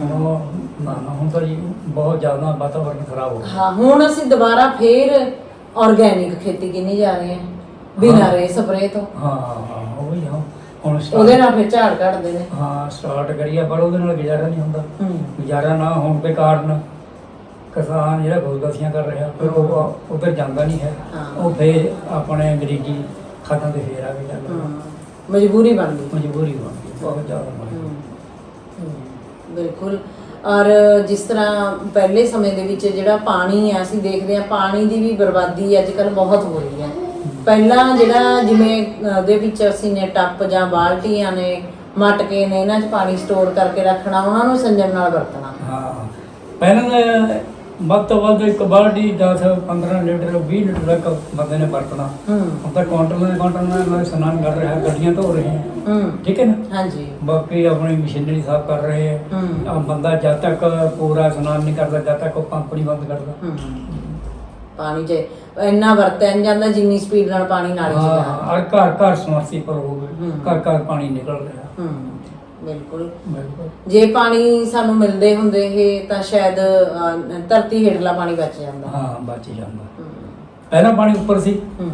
ਹੁਣ ਉਹ ਨਾ ਨਾ ਹੁਣ ਤਾਂ ਜੀ ਬਹੁਤ ਜ਼ਿਆਦਾ ਵਾਤਾਵਰਨ ਖਰਾਬ ਹੋ ਗਿਆ। ਹਾਂ ਹੁਣ ਅਸੀਂ ਦੁਬਾਰਾ ਫੇਰ ਆਰਗੈਨਿਕ ਖੇਤੀ ਕਿੰਨੀ ਜਾ ਰਹੇ ਹਾਂ। ਬਿਨਾਂ ਹਾਂ। ਰੇ ਸਪਰੇ ਤੋਂ। ਹਾਂ ਹਾਂ ਉਹ ਵੀ ਹਾਂ ਹੁਣ start- ਉਹਦੇ ਨਾਲ ਫਿਰ ਝਾੜ ਕੱਢਦੇ ਨੇ। ਹਾਂ ਸਟਾਰਟ ਕਰੀਏ ਪਰ ਉਹਦੇ ਨਾਲ ਗੁਜ਼ਾਰਾ ਨਹੀਂ ਹੁੰਦਾ। ਹੂੰ। ਗੁਜ਼ਾਰਾ ਨਾ ਹੋਣ ਦੇ ਕਾਰਨ ਕਿਸਾਨ ਜਿਹੜਾ ਖੁਦਕਸ਼ੀਆਂ ਕਰ ਰਿਹਾ ਫਿਰ ਉਹ ਉਧਰ ਜਾਂਦਾ ਨਹੀਂ ਹੈ। ਹਾਂ। ਉਹ ਫਿਰ ਆਪਣੇ ਅੰਗਰੇਜ਼ੀ ਖਾਤਾਂ ਤੇ ਫੇਰ ਆ ਕੇ ਜਾਂਦਾ। ਹੂੰ। ਮਜਬੂਰੀ ਬਣ ਗਈ। ਮਜਬੂਰੀ ਬਣ ਗਈ ਬਹੁਤ ਜ਼ਿਆਦਾ ਬਣ ਗਈ। ਹਮ, ਬਿਲਕੁਲ। ਔਰ ਜਿਸ ਤਰ੍ਹਾਂ ਪਹਿਲੇ ਸਮੇਂ ਦੇ ਵਿੱਚ ਜਿਹੜਾ ਪਾਣੀ ਆ ਅਸੀਂ ਦੇਖਦੇ ਆ ਪਾਣੀ ਦੀ ਵੀ ਬਰਬਾਦੀ ਅੱਜ ਕੱਲ ਬਹੁਤ ਹੋ ਰਹੀ ਹੈ। ਪਹਿਲਾਂ ਜਿਹੜਾ ਜਿਵੇਂ ਉਹਦੇ ਵਿੱਚ ਅਸੀਂ ਨੇ ਟੱਪ ਜਾਂ ਬਾਲਟੀਆਂ ਨੇ ਮਟਕੇ ਨੇ ਇਹਨਾਂ 'ਚ ਪਾਣੀ ਸਟੋਰ ਕਰਕੇ ਰੱਖਣਾ ਉਹਨਾਂ ਨੂੰ ਸੰਜਮ ਨਾਲ ਵਰਤਣਾ। ਹਾਂ ਪਹਿਲਾਂ ਵੱਧ ਤੋਂ ਵੱਧ ਇੱਕ ਬਾਲਟੀ 10 15 ਲੀਟਰ 20 ਲੀਟਰ ਤੱਕ ਬੰਦੇ ਨੇ ਵਰਤਣਾ। ਹੂੰ। ਹੁਣ ਤਾਂ ਕਾਊਂਟਰ ਦੇ ਕਾਊਂਟਰ ਨਾਲ ਇਸ਼ਨਾਨ ਕਰ ਰਿਹਾ ਗੱਡੀਆਂ ਧੋ ਰਹੇ ਹੈ। ਹੂੰ। ਠੀਕ ਹੈ ਨਾ? ਹਾਂਜੀ। ਬਾਕੀ ਆਪਣੀ ਮਸ਼ੀਨਰੀ ਸਾਫ਼ ਕਰ ਰਹੇ ਹੈ। ਹੂੰ। ਆ ਬੰਦਾ ਜਦ ਤੱਕ ਪੂਰਾ ਇਸ਼ਨਾਨ ਨਹੀਂ ਕਰਦਾ ਜਦ ਤੱਕ ਉਹ ਪੰਪ ਨਹੀਂ ਬੰਦ ਕਰਦਾ। ਹੂੰ। ਪਾਣੀ 'ਚ ਇੰਨਾ ਵਰਤਿਆ ਨਹੀਂ ਜਾਂਦਾ ਜਿੰਨੀ ਸਪੀਡ ਨਾਲ ਪਾਣੀ ਨਾਲੀ 'ਚ ਜਾ ਹਾਂ ਘਰ ਘਰ ਸਮਰਸੀਪਲ ਹੋ ਗਏ। ਘਰ ਘਰ ਪਾਣੀ ਨਿਕਲ ਰਿਹਾ। ਹੂੰ ਬਿਲਕੁਲ। ਬਿਲਕੁਲ। ਜੇ ਪਾਣੀ ਸਾਨੂੰ ਮਿਲਦੇ ਹੁੰਦੇ ਇਹ ਤਾਂ ਸ਼ਾਇਦ ਅਹ, ਧਰਤੀ ਹੇਠਲਾ ਪਾਣੀ ਬਚ ਜਾਂਦਾ। ਹਾਂ ਬਚ ਜਾਂਦਾ। ਪਹਿਲਾਂ ਪਾਣੀ ਉੱਪਰ ਸੀ। ਹੂੰ।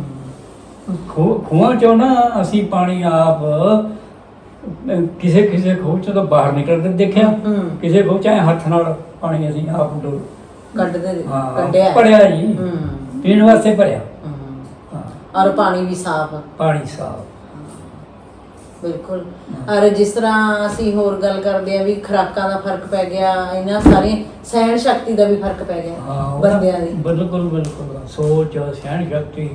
ਖੂਹ- ਖੂਹਾਂ ਚੋਂ ਨਾ ਅਸੀਂ ਪਾਣੀ ਆਪ ਅਹ, ਕਿਸੇ ਕਿਸੇ ਖੂਹ ਚੋਂ ਤਾਂ ਬਾਹਰ ਨਿਕਲ ਕੇ ਦੇਖਿਆ। ਹੂੰ। ਕਿਸੇ ਖੂਹ ਚ ਐਂ ਹੱਥ ਨਾਲ ਪਾਣੀ ਅਸੀਂ ਆਪ ਡੋ ਕੱਢਦੇ ਦੇ- ਹਾਂ। ਕੱਢਿਆ। ਹੈ। ਭਰਿਆ ਜੀ ਹੂੰ। ਪੀਣ ਵਾਸਤੇ ਭਰਿਆ। ਹੂੰ। ਹਾਂ। ਔਰ ਪਾਣੀ ਵੀ ਸਾਫ਼। ਪਾਣੀ ਸਾਫ਼। ਬਿਲਕੁਲ। ਔਰ ਜਿਸ ਤਰ੍ਹਾਂ ਅਸੀਂ ਹੋਰ ਗੱਲ ਕਰਦੇ ਆ ਵੀ ਖੁਰਾਕਾਂ ਦਾ ਫ਼ਰਕ ਪੈ ਗਿਆ ਇਹਨਾਂ ਸਾਰੇ ਸਹਿਣ ਸ਼ਕਤੀ ਦਾ ਵੀ ਫ਼ਰਕ ਪੈ ਗਿਆ ਹਾਂ ਬੰਦਿਆਂ ਦੀ। ਬਿਲਕੁਲ ਬਿਲਕੁਲ। ਸੋਚ ਸਹਿਣ ਸ਼ਕਤੀ।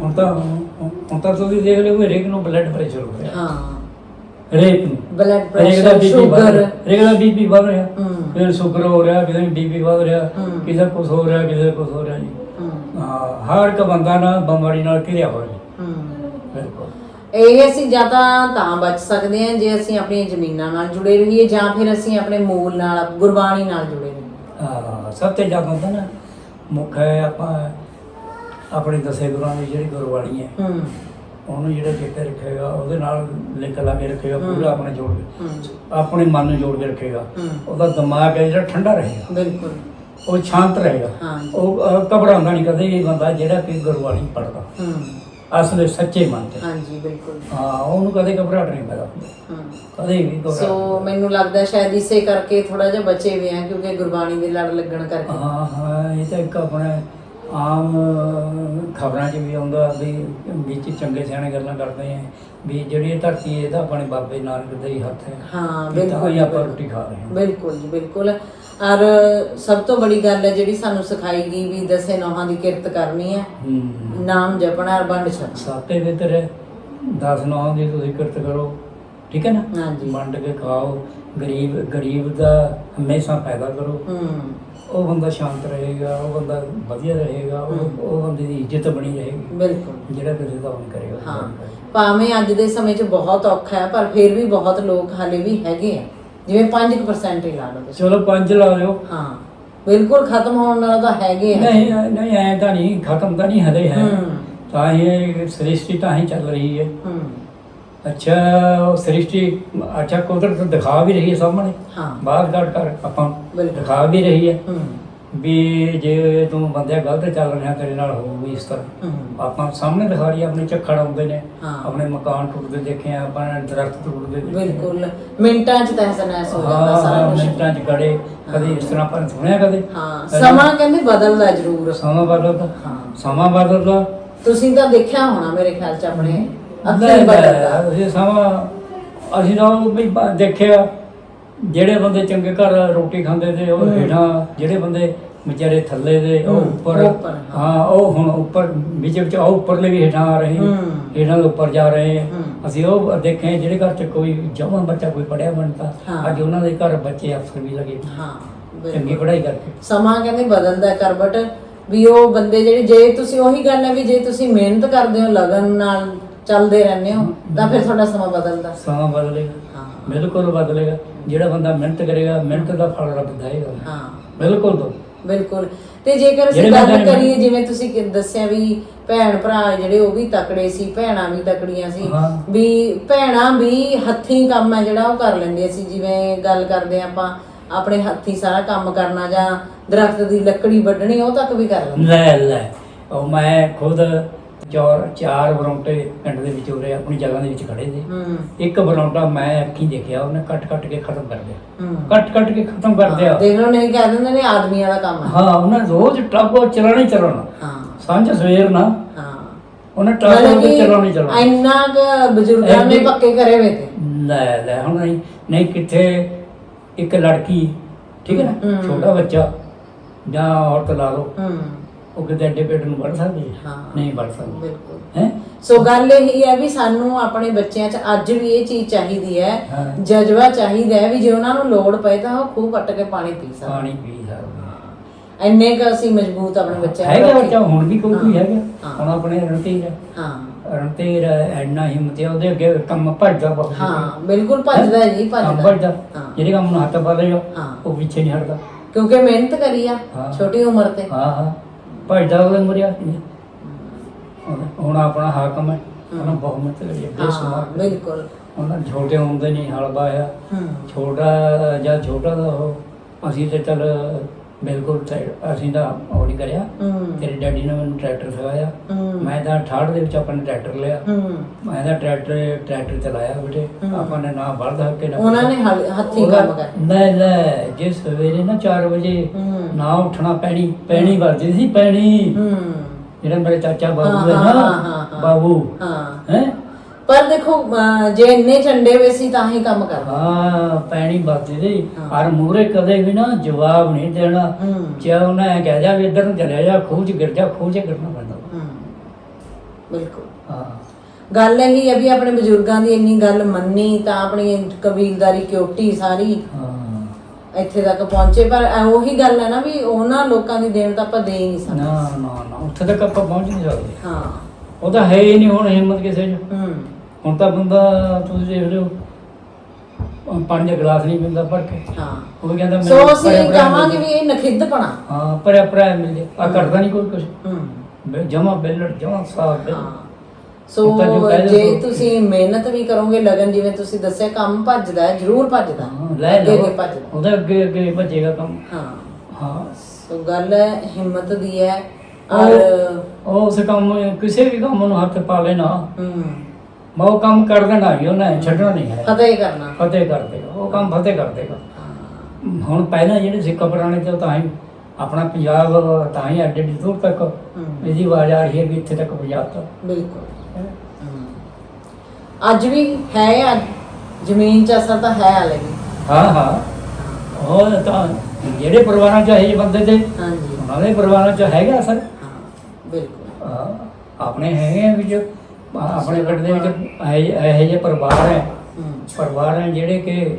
ਹੁਣ ਤਾਂ ਹੁਣ ਤਾਂ ਤੁਸੀਂ ਦੇਖ ਲਿਓ ਵੀ ਹਰੇਕ ਨੂੰ ਬਲੱਡ ਪ੍ਰੈਸ਼ਰ ਹੋ ਰਿਹਾ। ਹਾਂ। ਹਰੇਕ ਨੂੰ। ਬਲੱਡ ਹਰੇਕ ਦਾ ਪ੍ਰੈਸ਼ਰ ਬੀਪੀ ਵੱਧ ਸ਼ੂਗਰ ਰਿਹਾ ਹਰੇਕ ਦਾ ਬੀਪੀ ਵੱਧ ਰਿਹਾ। ਕਿਸੇ ਸ਼ੂਗਰ ਹੋ ਰਿਹਾ ਕਿਸੇ ਨੂੰ ਬੀਪੀ ਵੱਧ ਰਿਹਾ। ਕਿਸੇ ਕੁਝ ਹੋ ਰਿਹਾ ਕਿਸੇ ਕੁਝ ਹੋ ਰਿਹਾ ਜੀ ਹੂੰ। ਹਰ ਇੱਕ ਬੰਦਾ ਨਾ ਬਿਮਾਰੀ ਨਾਲ ਘਿਰਿਆ ਹੋਇਆ ਜੀ। ਬਿਲਕੁਲ। ਇਹ ਅਸੀਂ ਜਾਂ ਤਾਂ ਤਾਂ ਬਚ ਸਕਦੇ ਹਾਂ ਜੇ ਅਸੀਂ ਆਪਣੀਆਂ ਜ਼ਮੀਨਾਂ ਨਾਲ ਜੁੜੇ ਰਹੀਏ ਜਾਂ ਫਿਰ ਅਸੀਂ ਆਪਣੇ ਮੂਲ ਨਾਲ ਗੁਰਬਾਣੀ ਨਾਲ ਜੁੜੇ ਰਹੀਏ। ਹਾਂ ਸਭ ਤੋਂ ਜ਼ਿਆਦਾ ਹੁੰਦਾ ਨਾ ਮੁੱਖ ਹੈ ਆਪਾਂ ਆਪਣੇ ਦਸੇ ਗੁਰਾਂ ਦੀ ਜਿਹੜੀ ਗੁਰਬਾਣੀ ਹੈ। ਹੂੰ। ਉਹਨੂੰ ਜਿਹੜਾ ਚੇਤੇ ਰੱਖੇਗਾ ਉਹਦੇ ਨਾਲ ਲਿੰਕ ਲਾ ਕੇ ਰੱਖੇਗਾ। ਪੂਰਾ ਆਪਣੇ ਜੋੜ ਕੇ। ਆਪਣੇ ਮਨ ਨੂੰ ਜੋੜ ਕੇ ਰੱਖੇਗਾ। ਉਹਦਾ ਦਿਮਾਗ ਹੈ ਜਿਹੜਾ ਠੰਡਾ ਰਹੇਗਾ। ਬਿਲਕੁਲ। ਉਹ ਸ਼ਾਂਤ ਰਹੇਗਾ। ਉਹ ਘਬਰਾਉਂਦਾ ਨਹੀਂ ਕਦੇ ਵੀ ਬੰਦਾ ਜਿਹੜਾ ਕਿ ਗੁਰਬਾਣੀ ਪੜਦਾ ਅਸਲ ਸੱਚੇ ਮਨ ਤੇ। ਹਾਂਜੀ ਬਿਲਕੁਲ। ਹਾਂ ਉਹਨੂੰ ਕਦੇ ਘਬਰਾਹਟ ਨਹੀਂ ਪੈਦਾ। ਕਦੇ ਵੀ ਘਬਰਾਹਟ ਸੋ ਮੈਨੂੰ ਲੱਗਦਾ ਸ਼ਾਇਦ ਇਸੇ ਕਰਕੇ ਥੋੜਾ ਜਿਹਾ ਬਚੇ ਹੋਏ ਆ ਕਿਉਂਕਿ ਗੁਰਬਾਣੀ ਦੇ ਲੜ ਲੱਗਣ ਕਰਕੇ। ਹਾਂ ਹਾਂ ਇਹ ਤਾਂ ਇੱਕ ਆਪਣੇ ਆਮ ਖਬਰਾਂ 'ਚ ਵੀ ਆਉਂਦਾ ਵੀ ਵਿੱਚ ਚੰਗੇ ਸਿਆਣੇ ਗੱਲਾਂ ਕਰਦੇ ਆ ਵੀ ਜਿਹੜੀ ਇਹ ਧਰਤੀ ਹੈ ਇਹ ਤਾਂ ਆਪਣੇ ਬਾਬੇ ਨਾਨਕ ਦਾ ਹੀ ਹੱਥ ਹੈ। ਹਾਂ ਵੀ ਤਾਂ ਬਿਲਕੁਲ ਹੀ ਆਪਾਂ ਰੋਟੀ ਖਾ ਰਹੇ ਹਾਂ। ਬਿਲਕੁਲ ਜੀ ਬਿਲਕੁਲ। ਔਰ ਸਭ ਤੋਂ ਬੜੀ ਗੱਲ ਹੈ ਜਿਹੜੀ ਸਾਨੂੰ ਸਿਖਾਈ ਗਈ ਵੀ ਦਸੇ ਨੌਹਾਂ ਦੀ ਕਿਰਤ ਕਰਨੀ ਹੈ ਹੂੰ। ਨਾਮ ਜਪਣਾ ਔਰ ਵੰਡ ਛਕਣਾ ਸਾਤੇ ਦੇ ਤੇਰੇ 10 ਨੌ ਦੀ ਤੁਸੀਂ ਕਿਰਤ ਕਰੋ ਠੀਕ ਹੈ ਨਾ? ਹਾਂਜੀ। ਵੰਡ ਕੇ ਖਾਓ ਗਰੀਬ ਗਰੀਬ ਦਾ ਹਮੇਸ਼ਾ ਪੈਦਾ ਕਰੋ। ਹੂੰ। ਉਹ ਬੰਦਾ ਸ਼ਾਂਤ ਰਹੇਗਾ ਉਹ ਬੰਦਾ ਵਧੀਆ ਰਹੇਗਾ ਉਹ ਉਹ ਬੰਦੇ ਦੀ ਇੱਜ਼ਤ ਬਣੀ ਰਹੇਗੀ। ਬਿਲਕੁਲ। ਜਿਹੜਾ ਕਿਸੇ ਦਾ ਉਹ ਕਰੇਗਾ ਹਾਂ। ਭਾਵੇਂ ਅੱਜ ਦੇ ਸਮੇਂ 'ਚ ਬਹੁਤ ਔਖਾ ਹੈ ਪਰ ਫਿਰ ਵੀ ਬਹੁਤ ਲੋਕ ਹਾਲੇ ਵੀ ਹੈਗੇ ਆ। ਜਿਵੇਂ 5% ਹੀ ਲਾ ਲਓ ਤੁਸੀਂ। ਚਲੋ ਪੰਜ ਲਾ ਲਿਓ। ਹਾਂ। ਬਿਲਕੁਲ ਖਤਮ ਹੋਣ ਨਾਲ ਤਾਂ ਹੈਗੇ ਆ। ਨਹੀਂ ਨਹੀਂ ਐ ਤਾਂ ਨਹੀਂ ਖਤਮ ਤਾਂ ਨਹੀਂ ਹਲੇ ਹੈ। ਹੂੰ ਤਾਂ ਇਹ ਸ੍ਰਿਸ਼ਟੀ ਤਾਂ ਹੀ ਚੱਲ ਰਹੀ ਹੈ। ਹੂੰ ਅੱਛਾ ਸ੍ਰਿਸ਼ਟੀ ਅੱਛਾ ਕੁਦਰਤ ਦਿਖਾ ਵੀ ਰਹੀ ਹੈ ਸਾਹਮਣੇ। ਹਾਂ। ਬਾਹਰ ਕੱਢ ਕਰ ਆਪਾਂ। ਦਿਖਾ ਵੀ ਰਹੀ ਹੈ ਵੀ ਜੇ ਤੂੰ ਬੰਦੇ ਗਲਤ ਚੱਲ ਰਿਹਾ ਤੇਰੇ ਨਾਲ ਹੋਊਗੀ ਇਸ ਤਰ੍ਹਾਂ। ਆਪਾਂ ਸਾਹਮਣੇ ਦਿਖਾ ਰਹੀ ਆਪਣੇ ਝੱਖੜ ਆਉਂਦੇ ਨੇ। ਆਪਣੇ ਮਕਾਨ ਟੁੱਟਦੇ ਦੇਖੇ ਆ ਆਪਾਂ ਦਰਖਤ ਟੁੱਟਦੇ। ਬਿਲਕੁਲ। ਮਿੰਟਾਂ 'ਚ ਤਹਿਸ ਨਹਿਸ ਹੋ ਜਾਂਦਾ ਸਾਰਾ ਕੁਝ ਮਿੰਟਾਂ ਚ ਗੜੇ ਕਦੇ ਇਸ ਤਰ੍ਹਾਂ ਆਪਾਂ ਸੁਣਿਆ ਕਦੇ? ਹਾਂ ਸਮਾਂ ਕਹਿੰਦੇ ਬਦਲਦਾ ਜ਼ਰੂਰ। ਸਮਾਂ ਬਦਲਦਾ। ਹਾਂ। ਸਮਾਂ ਬਦਲਦਾ। ਤੁਸੀਂ ਤਾਂ ਦੇਖਿਆ ਹੋਣਾ ਮੇਰੇ ਖਿਆਲ 'ਚ ਆਪਣੇ ਨਹੀਂ, ਬਦਲਦਾ ਅਸੀਂ ਸਮਾਂ ਅਸੀਂ ਉਹ ਵੀ ਬ- ਦੇਖਿਆ ਜਿਹੜੇ ਬੰਦੇ ਚੰਗੇ ਘਰ ਰੋਟੀ ਖਾਂਦੇ ਤੇ ਉਹ। ਹੇਠਾਂ ਜਿਹੜੇ ਬੰਦੇ ਵਿਚਾਰੇ ਥੱਲੇ ਦੇ ਉਹ ਉੱਪਰ ਹਾਂ। ਉਹ ਹੁਣ ਉੱਪਰ ਵਿੱਚ ਵਿੱਚ ਉਹ ਉੱਪਰਲੇ ਵੀ ਹੇਠਾਂ ਆ ਰਹੇ ਹੂੰ। ਹੇਠਾਂ ਦੇ ਉੱਪਰ ਜਾ ਰਹੇ ਹੂੰ। ਅਸੀਂ ਉਹ ਦੇਖੇ ਜਿਹੜੇ ਘਰ ਚ ਕੋਈ ਜਵਾਨ ਬੱਚਾ ਕੋਈ ਪੜਿਆ ਬਣਦਾ ਹਾਂ। ਅੱਜ ਉਹਨਾਂ ਦੇ ਘਰ ਬੱਚੇ ਅਫਸਰ ਵੀ ਲੱਗੇ ਹਾਂ ਚੰਗੀ ਪੜ੍ਹਾਈ ਕਰਕੇ ਸਮਾਂ ਕਹਿੰਦੇ ਬਦਲਦਾ ਕਰਬਟ ਵੀ ਉਹ ਬੰਦੇ ਜਿਹੜੇ ਜੇ ਤੁਸੀਂ ਉਹੀ ਗੱਲ ਹੈ ਵੀ ਜੇ ਤੁਸੀਂ ਮਿਹਨਤ ਕਰਦੇ ਹੋ ਲਗਨ ਨਾਲ ਚੱਲਦੇ ਰਹਿੰਦੇ ਹੋ ਤਾਂ ਫਿਰ ਤੁਹਾਡਾ ਸਮਾਂ ਬਦਲਦਾ। ਸਮਾਂ ਬਦਲੇਗਾ। ਹਾਂ। ਬਿਲਕੁਲ ਬਦਲੇਗਾ। ਜਿਹੜਾ ਬੰਦਾ ਮਿਹਨਤ ਕਰੇਗਾ ਮਿਹਨਤ ਦਾ ਫਲ ਰੱਬ ਦੇਗਾ ਹਾਂ। ਬਿਲਕੁਲ ਦੋ ਬਿਲਕੁਲ। ਤੇ ਜੇਕਰ ਅਸੀਂ ਗੱਲ ਕਰੀਏ ਜਿਵੇਂ ਤੁਸੀਂ ਕਿ- ਦੱਸਿਆ ਵੀ ਭੈਣ ਭਰਾ ਜਿਹੜੇ ਉਹ ਵੀ ਤਕੜੇ ਸੀ ਭੈਣਾਂ ਵੀ ਤਕੜੀਆਂ ਸੀ। ਵੀ ਭੈਣਾਂ ਵੀ ਹੱਥੀਂ ਕੰਮ ਹੈ ਜਿਹੜਾ ਉਹ ਕਰ ਲੈਂਦੀਆਂ ਸੀ। ਜਿਵੇਂ ਗੱਲ ਕਰਦੇ ਆਪਾਂ ਆਪਣੇ ਹੱਥੀਂ ਸਾਰਾ ਕੰਮ ਕਰਨਾ ਜਾਂ ਦਰਖਤ ਦੀ ਲੱਕੜੀ ਵੱਢਣੀ ਉਹ ਤੱਕ ਵੀ ਕਰ ਲੈਂਦੀਆਂ ਲੈ ਲੈ। ਉਹ ਮੈਂ ਖੁਦ ਚਾਰ ਚਾਰ ਬਰੌਂਟੇ ਪਿੰਡ ਦੇ ਵਿੱਚ ਉਰੇ ਆਪਣੀ ਜਗ੍ਹਾ ਦੇ ਵਿੱਚ ਖੜੇ ਸੀ। ਹੂੰ। ਇੱਕ ਬਰੌਂਟਾ ਮੈਂ ਅੱਖੀਂ ਦੇਖਿਆ ਉਹਨੇ ਕੱਟ ਕੱਟ ਕੇ ਖਤਮ ਕਰ ਦਿਆ। ਹੂੰ। ਕੱਟ ਕੱਟ ਕੇ ਖਤਮ ਕਰ ਦਿਆ। ਦੇਖ ਲਓ ਨਹੀਂ ਕਹਿ ਦਿੰਦੇ ਨੇ ਆਦਮੀਆਂ ਦਾ ਕੰਮ ਹੈ। ਹਾਂ ਉਹਨੇ ਰੋਜ਼ ਟੱਬੋ ਚਲਾਣੀ ਚਲਾਉਣਾ ਹਾਂ ਸਾਂਝ ਸਵੇਰ ਨਾ। ਹਾਂ। ਉਹਨੇ ਟੱਬੋ ਚਲਾਉਣੀ ਚਲਾਉਣਾ। ਇੰਨਾ ਕੁ ਬਜ਼ੁਰਗਾਂ ਨੇ ਪੱਕੇ ਕਰੇ ਹੋਏ ਤੇ। ਲੈ ਲੈ ਹੁਣ ਨਹੀਂ ਨਹੀਂ ਕਿੱਥੇ ਇੱਕ ਲੜਕੀ ਠੀਕ ਹੈ ਨਾ ਹੂੰ। ਛੋਟਾ ਬੱਚਾ ਜਾਂ ਔਰਤ ਲਾ ਲਓ। ਹੂੰ। ਉਹ ਕਿਤੇ ਐਡੇ ਪੇਟ ਨੂੰ ਵੱਢ ਸਕਦੀ ਹੈ। ਨਹੀਂ ਵੱਢ ਸਕਦੀ। ਬਿਲਕੁਲ। ਹੈ? ਸੋ ਗੱਲ ਇਹ ਹੈ ਵੀ ਸਾਨੂੰ ਆਪਣੇ ਬੱਚਿਆਂ 'ਚ ਅੱਜ ਵੀ ਇਹ ਚੀਜ਼ ਚਾਹੀਦੀ ਹੈ। ਜਜ਼ਬਾ ਚਾਹੀਦਾ ਹੈ ਵੀ ਜੇ ਉਹਨਾਂ ਨੂੰ ਲੋੜ ਪਏ ਤਾਂ ਉਹ ਖੂਹ ਪੱਟ ਕੇ ਪਾਣੀ ਪੀ ਸਕਣ। ਪਾਣੀ ਪੀ ਸਕਦੀ ਇੰਨੇ ਕ ਅਸੀਂ ਮਜ਼ਬੂਤ ਆਪਣੇ ਬੱਚਿਆਂ ਨੂੰ ਹੈਗਾ। ਬੱਚਾ ਹੁਣ ਵੀ ਕੋਈ ਕੋਈ ਹੈਗਾ। ਹੁਣ ਆਪਣੇ ਰਣਧੀਰ ਹੈ। ਹਾਂ। ਰਣਧੀਰ ਐਨਾ ਹਿੰਮਤ ਹੈ ਉਹਦੇ ਅੱਗੇ ਕੰਮ ਭੱਜਦਾ ਬਹੁਤ ਹਾਂ ਬਿਲਕੁਲ ਭੱਜਦਾ ਜੀ ਭੱਜਦਾ। ਭੱਜਦਾ। ਜਿਹੜੇ ਕੰਮ ਨੂੰ ਹੱਥ ਪਾ ਹਾਂ। ਉਹ ਪਿੱਛੇ ਨਹੀਂ ਹਟਦਾ। ਕਿਉਂਕਿ ਮਿਹਨਤ ਕਰੀ ਆ। ਛੋਟੀ ਉਮਰ ਤੇ। ਹਾਂ ਹਾਂ। ਭੱਜਦਾ ਉਹਦੇ ਮਰਿਆ ਹੁਣ ਆਪਣਾ ਹਾਕਮ ਹੈ। ਉਹਨਾਂ ਬਹੁਤ ਮਿਹਨਤ ਕਰੀ ਹੈ। ਬਿਲਕੁਲ। ਉਹਨਾਂ ਛੋਟੇ ਹੁੰਦੇ ਨਹੀਂ ਹਲ ਬਾਇਆ ਛੋਟਾ ਜਾਂ ਛੋਟਾ ਦਾ ਉਹ ਅਸੀਂ ਤੇ ਚੱਲ ਬਿਲਕੁਲ ਟਰੈ- ਅਸੀਂ ਤਾਂ ਉਹ ਨਹੀਂ ਕਰਿਆ। ਹੂੰ। ਤੇਰੇ ਡੈਡੀ ਨੇ ਮੈਨੂੰ ਟਰੈਕਟਰ ਸਿਖਾਇਆ। ਹੂੰ। ਮੈਂ ਤਾਂ 68 ਦੇ ਵਿੱਚ ਆਪਾਂ ਨੇ ਟਰੈਕਟਰ ਲਿਆ। ਹੂੰ। ਮੈਂ ਤਾਂ ਟਰੈਕਟਰ ਟਰੈਕਟਰ ਚਲਾਇਆ ਬੇਟੇ। ਆਪਾਂ ਨੇ ਨਾ ਬਲਦ ਹੱਕੇ ਨਾ ਉਹਨਾਂ ਨੇ ਹਲ- ਹੱਥੀਂ ਕੰਮ ਕਰ ਲੈ ਲੈ ਜੇ ਸਵੇਰੇ ਨਾ 4 ਵਜੇ ਹੂੰ। ਨਾ ਉੱਠਣਾ ਪੈਣੀ ਪੈਣੀ ਵੱਜਦੀ ਸੀ ਪੈਣੀ। ਹੂੰ। ਜਿਹੜਾ ਮੇਰੇ ਚਾਚਾ ਬਾਬੂ ਹਾਂ, ਹੈ ਹਾਂ, ਨਾ ਹਾਂ, ਹਾਂ, ਹਾਂ। ਬਾਬੂ ਹਾਂ। ਹੈ? ਪਰ ਦੇਖੋ ਅਹ, ਜੇ ਇੰਨੇ ਚੰਡੇ ਹੋਏ ਸੀ ਤਾਂ ਹੀ ਕੰਮ ਕਰਦੇ ਹਾਂ ਪੈਣੀ ਵੱਜਦੀ ਸੀ ਹਾਂ। ਮੂਰੇ ਕਦੇ ਵੀ ਨਾ ਜਵਾਬ ਨਹੀਂ ਦੇਣਾ। ਹੂੰ। ਜੇ ਉਹਨੇ ਕਹਿ ਜਾ ਵੀ ਇੱਧਰ ਨੂੰ ਜਾ ਖੂਹ 'ਚ ਗਿਰ ਜਾ ਖੂਹ 'ਚ ਗਿਰਨਾ ਪੈਂਦਾ। ਹੂੰ। ਬਿਲਕੁਲ। ਹਾਂ। ਗੱਲ ਇਹੀ ਹੈ ਵੀ ਆਪਣੇ ਬਜ਼ੁਰਗਾਂ ਦੀ ਇੰਨੀ ਗੱਲ ਮੰਨੀ ਤਾਂ ਆਪਣੀ ਕਬੀਲਦਾਰੀ ਕਿਉਟੀ ਸਾਰੀ ਹਾਂ। ਇੱਥੇ ਤੱਕ ਪਹੁੰਚੇ। ਪਰ ਐ ਉਹੀ ਗੱਲ ਹੈ ਨਾ ਵੀ ਉਹਨਾਂ ਲੋਕਾਂ ਦੀ ਦੇਣ ਤਾਂ ਆਪਾਂ ਦੇ ਹੀ ਨਹੀਂ ਸਕਦੇ। ਨਾ ਨਾ ਨਾ ਉੱਥੇ ਤੱਕ ਆਪਾਂ ਪਹੁੰਚ ਨਹੀਂ ਸਕਦੇ। ਹਾਂ। ਉਹ ਤਾਂ ਹੈ ਹੀ ਨਹੀਂ ਹੁਣ ਹਿੰਮਤ ਕਿਸੇ 'ਚ। ਹੂੰ। ਹੁਣ ਤਾਂ ਬੰਦਾ ਤੁਸੀਂ ਦੇਖ ਲਿਓ ਅਹ ਪਾਣੀ ਦਾ ਗਲਾਸ ਨਹੀਂ ਪੀਂਦਾ ਭਰ ਕੇ। ਹਾਂ। ਉਹ ਕਹਿੰਦਾ ਸੋ ਮੈਨੂੰ ਅਸੀਂ ਕਹਾਂਗੇ ਵੀ ਇਹ ਨਖਿੱਧਪਣਾ। ਹਾਂ ਭਰਿਆ ਭਰਿਆ ਮਿਲ ਜੇ। ਆ ਕਰਦਾ ਨਹੀਂ ਕੋਈ ਕੁਝ ਹੂੰ। ਜਮਾ ਬਿੱਲੜ ਜਮਾ ਸਾਫ਼ ਸੋ ਜੋ ਸੋ- ਤੁਸੀਂ ਮਿਹਨਤ ਵੀ ਕਰੋਗੇ ਲਗਨ ਜਿਵੇਂ ਤੁਸੀਂ ਦੱਸਿਆ ਕੰਮ ਭੱਜਦਾ ਹੈ ਜ਼ਰੂਰ ਭੱਜਦਾ ਹਾਂ, ਲੈ ਲਓ। ਉਹਦੇ ਅੱਗੇ ਅੱਗੇ ਭੱਜੇਗਾ ਕੰਮ। ਹਾਂ। ਹਾਂ। ਸੋ ਗੱਲ ਹੈ ਹਿੰਮਤ ਦੀ ਹੈ ਔਰ ਉਹ ਉਹ ਉਸ ਕੰਮ ਕਿਸੇ ਵੀ ਕੰਮ ਨੂੰ ਹੱਥ ਪਾ ਲੈਣਾ। ਹੂੰ। ਮੈਂ ਉਹ ਕੰਮ ਕਰ ਦੇਣਾ ਹੀ ਉਹਨੇ ਛੱਡਣਾ ਨਹੀਂ ਹੈ। ਫਤਿਹ ਕਰਨਾ। ਫਤਿਹ ਕਰ ਦੇਗਾ ਉਹ ਕੰਮ ਫਤਿਹ ਕਰ ਦੇਗਾ ਹੁਣ ਪਹਿਲਾਂ ਜਿਹੜੇ ਸਿੱਖ ਪੁਰਾਣੇ ਤੇ ਉਹ ਤਾਂ ਹੀ ਆਪਣਾ ਪੰਜਾਬ ਤਾਂ ਹੀ ਐਡੀ ਦੂਰ ਤੱਕ ਇਹਦੀ ਆਵਾਜ਼ ਆ ਰਹੀ ਹੈ ਵੀ ਇੱਥੇ ਤੱਕ ਪੰਜਾਬ ਤੱਕ ਬਿਲਕੁਲ। ਅੱਜ ਵੀ ਹੈ ਅੱਜ ਜ਼ਮੀਨ ਚ ਅਸਰ ਤਾਂ ਹੈ ਹਾਲੇ ਵੀ। ਹਾਂ। ਹਾਂ। ਉਹ ਤਾਂ ਜਿਹੜੇ ਪਰਿਵਾਰਾਂ ਚ ਇਹ ਬੰਦੇ ਤੇ ਹਾਂਜੀ। ਉਹਨਾਂ ਦੇ ਪਰਿਵਾਰਾਂ ਚ ਹੈਗਾ ਅਸਰ। ਹਾਂ ਬਿਲਕੁਲ। ਹਾਂ, ਆਪਣੇ ਹੈਗੇ ਆ ਵੀ ਜੋ ਆਪਣੇ ਪਿੰਡ ਦੇ ਵਿੱਚ ਇਹ ਇਹੋ ਜਿਹੇ ਪਰਿਵਾਰ ਹੈ। ਪਰਿਵਾਰ ਹੈ ਜਿਹੜੇ ਕਿ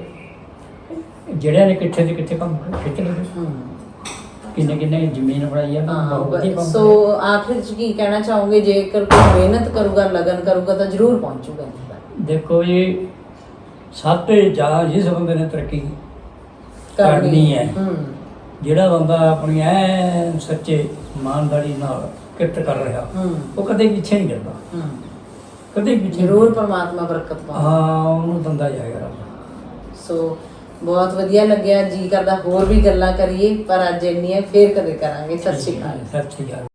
ਜਿਹੜਿਆਂ ਨੇ ਕਿੱਥੇ ਤੇ ਕਿੱਥੇ ਕੰਮ ਖਿੱਚ ਲਏ। ਕਿੰਨੇ ਕਿੰਨੇ ਜ਼ਮੀਨ ਬਣਾਈ ਆ ਹਾਂ, ਕੰਮ ਸੋ ਆਖਿਰ ਚ ਕੀ ਕਹਿਣਾ ਚਾਹੋਗੇ? ਜੇਕਰ ਕੋਈ ਮਿਹਨਤ ਕਰੂਗਾ ਲਗਨ ਕਰੂਗਾ ਤਾਂ ਜ਼ਰੂਰ ਪਹੁੰਚੂਗਾ। ਦੇਖੋ ਜੀ ਸਾਤੇ ਜਾ ਜਿਸ ਬੰਦੇ ਨੇ ਤਰੱਕੀ ਕਰਨੀ ਹੈ। ਜਿਹੜਾ ਬੰਦਾ ਆਪਣੀ ਐ ਸੱਚੇ ਇਮਾਨਦਾਰੀ ਨਾਲ ਕਿਰਤ ਕਰ ਰਿਹਾ ਉਹ ਕਦੇ ਪਿੱਛੇ ਨਹੀਂ ਕਰਦਾ। ਕਦੇ ਨਹੀਂ। ਜ਼ਰੂਰ ਪਰਮਾਤਮਾ ਬਰਕਤ ਪਾਵੇ ਹਾਂ ਉਹਨੂੰ ਦੰਦਾ ਜਾਏਗਾ ਰੱਬ ਸੋ ਬਹੁਤ ਵਧੀਆ ਲੱਗਿਆ ਜੀ ਕਰਦਾ ਹੋਰ ਵੀ ਗੱਲਾਂ ਕਰੀਏ ਪਰ ਅੱਜ ਇੰਨੀਆਂ ਫੇਰ ਕਦੇ ਕਰਾਂਗੇ। ਸਤਿ ਸ਼੍ਰੀ ਅਕਾਲ। ਸਤਿ ਸ਼੍ਰੀ ਅਕਾਲ।